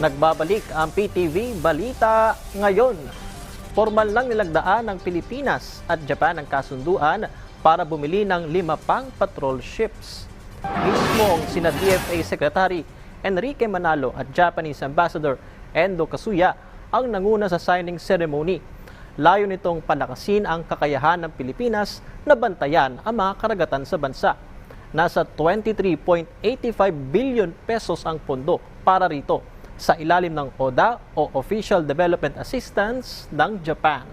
Nagbabalik ang PTV Balita ngayon. Formal lang nilagdaan ng Pilipinas at Japan ang kasunduan para bumili ng lima pang patrol ships. Mismong sina DFA Secretary Enrique Manalo at Japanese Ambassador Endo Kasuya ang nanguna sa signing ceremony. Layo nitong palakasin ang kakayahan ng Pilipinas na bantayan ang mga karagatan sa bansa. Nasa 23.85 billion pesos ang pondo para rito sa ilalim ng ODA o Official Development Assistance ng Japan.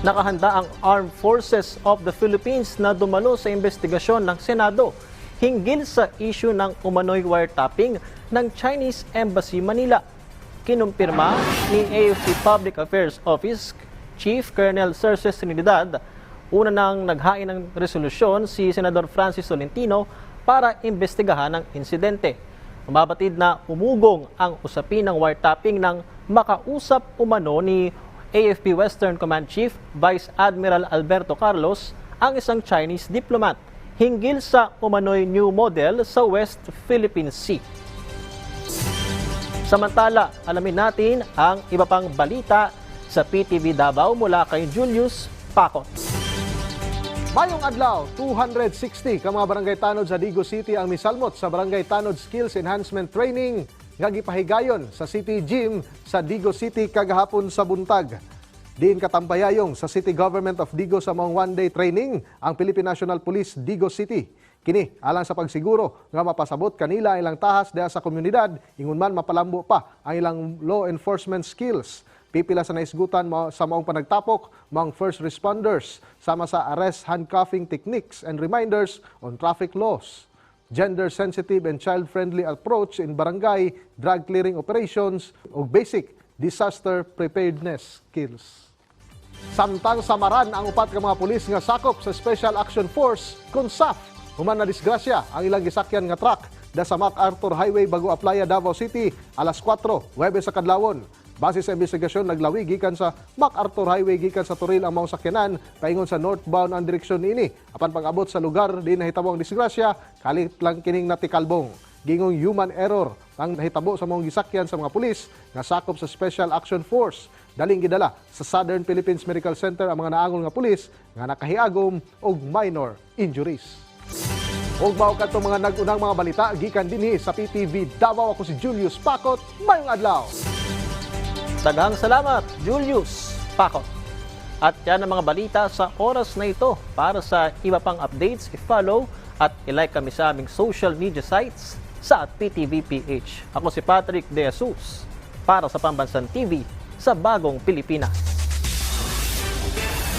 Nakahanda ang Armed Forces of the Philippines na dumalo sa investigasyon ng Senado hinggil sa issue ng umano'y wiretapping ng Chinese Embassy Manila. Kinumpirma ni AFP Public Affairs Office Chief Colonel Cerces Trinidad una nang naghain ng resolusyon si Senador Francis Tolentino para imbestigahan ang insidente. Mababatid na umugong ang usapin ng wiretapping ng makausap umano ni AFP Western Command Chief Vice Admiral Alberto Carlos ang isang Chinese diplomat hinggil sa umano'y new model sa West Philippine Sea. Samantala, alamin natin ang iba pang balita sa PTV Davao mula kay Julius Pacot. Mayong adlaw, 260 ka mga barangay tanod sa Digo City ang misalmot sa Barangay Tanod Skills Enhancement Training nga gipahigayon sa City Gym sa Digo City kagahapon sa buntag. Diin katampayayong sa City Government of Digo sa mga one-day training ang Philippine National Police Digo City. Kini alang sa pagsiguro nga mapasabot kanila ang ilang tahas diha sa komunidad ingon man mapalambo pa ang ilang law enforcement skills. Pipila sa naisgutan sa maong panagtapok, mga first responders, sama sa arrest handcuffing techniques and reminders on traffic laws, gender-sensitive and child-friendly approach in barangay, drug clearing operations, ug basic disaster preparedness skills. Samtang samaran ang upat ka mga pulis nga sakop sa Special Action Force, KUNSAF, human na disgrasya ang ilang gisakyan nga truck da sa MacArthur Highway bago Aplaya, Davao City, alas 4, Webes sa Kadlawon. Base sa investigasyon, naglawi gikan sa MacArthur Highway gikan sa Turil ang mga sakyanan paingon sa northbound ang direksyon niini. Apan pag-abot sa lugar di nahitabo ang disgrasya, kalit lang kining natikalbong. Gingong human error ang nahitabo sa mga gisakyan sa mga pulis nga sakop sa Special Action Force. Daling gidala sa Southern Philippines Medical Center ang mga naangol nga pulis nga nakahiagom og minor injuries. Ug mao kadto mga nag-unang mga balita gikan dinhi sa PTV Davao ako si Julius Pakot. Mayong adlaw. Daghang salamat, Julius Pacot. At yan ang mga balita sa oras na ito. Para sa iba pang updates, i-follow at i-like kami sa aming social media sites sa PTVPH. Ako si Patrick De Jesus para sa Pambansan TV sa Bagong Pilipinas.